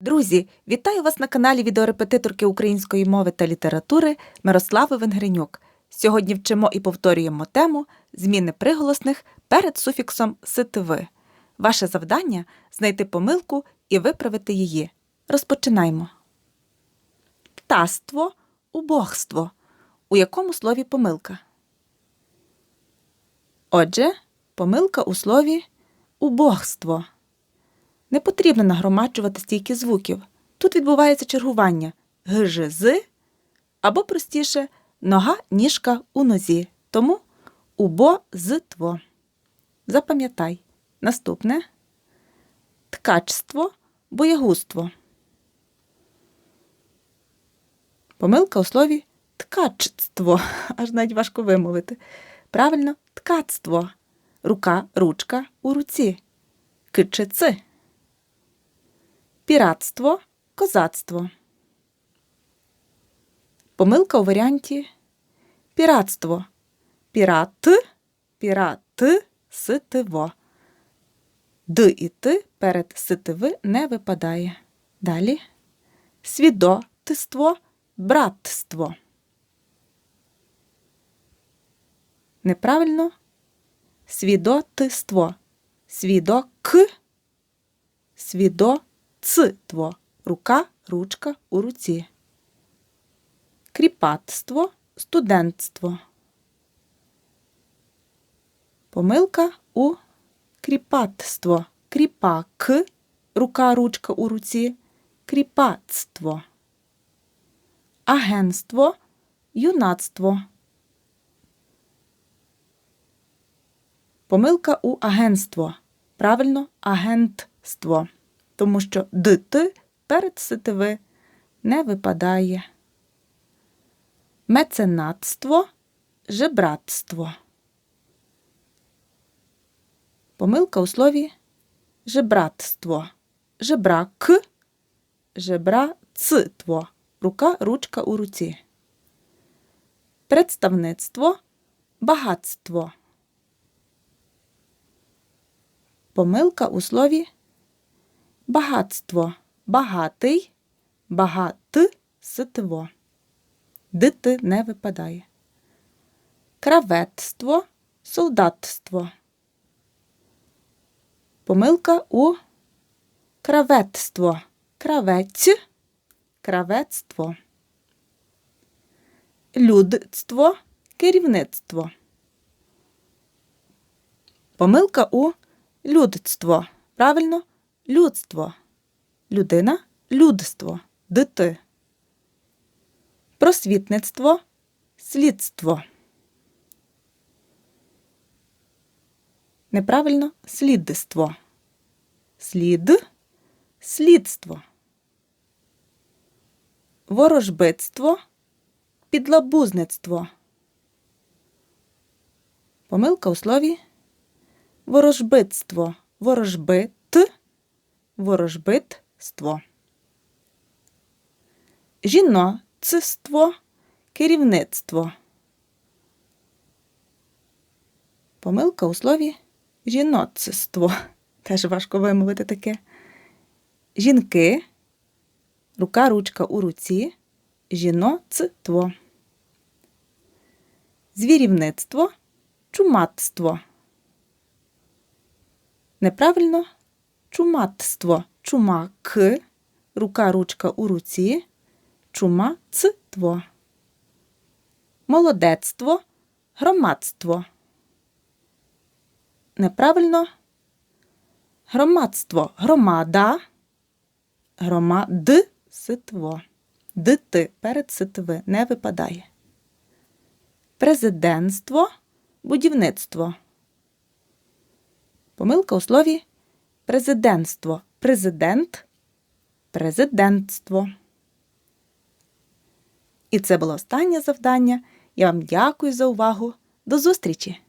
Друзі, вітаю вас на каналі відеорепетиторки української мови та літератури Мирослави Венгренюк. Сьогодні вчимо і повторюємо тему зміни приголосних перед суфіксом ситиви. Ваше завдання знайти помилку і виправити її. Розпочинаємо. Птаство, убогство. У якому слові помилка? Отже, помилка у слові убогство. Не потрібно нагромаджувати стільки звуків. Тут відбувається чергування гж з або простіше нога ніжка у нозі. Тому убо з тво. Запам'ятай. Наступне ткачство, боягузтво. Помилка у слові ткачство. Аж навіть важко вимовити. Правильно, ткацтво. Рука, ручка у руці. Кичици. Піратство, козацтво. Помилка у варіанті піратство. Пірат, пірат, ситиво. Д і Т перед ситиви не випадає. Далі свідотиство, братство. Неправильно свідотиство. Свідок, свідоцтво. Рука, ручка у руці. Кріпацтво, студентство. Помилка у кріпацтво. Кріпак, рука, ручка у руці. Кріпацтво. Агентство, юнацтво. Помилка у агентство. Правильно, агентство. Тому що дт перед ситиви не випадає. Меценатство, жебратство. Помилка у слові жебратство. Жебрак, жебрацтво. Рука, ручка у руці. Представництво, багатство. Помилка у слові багатство. Багатий, багатство. Дити не випадає. Краветство, солдатство. Помилка у краветство. Кравець, кравецтво. Людство, керівництво. Помилка у людство. Правильно? Людство. Людина людство. Дити. Просвітництво, слідство. Неправильно слідство. Слід, слідство. Ворожбитство, підлабузництво. Помилка у слові ворожбитство. Ворожбит, ворожбитство. Жіноцтво, керівництво. Помилка у слові жіноцтво. Теж важко вимовити таке. Жінки, рука, ручка у руці, жіноцтво. Звірівництво, чумацтво. Неправильно чумацтво. Чумак, рука, ручка у руці, чумацтво. Молодецтво, громадство. Неправильно громадство. Громада, громадситво. Дити перед ситви не випадає. Президентство, будівництво. Помилка у слові президентство. Президент, президентство. І це було останнє завдання. Я вам дякую за увагу. До зустрічі!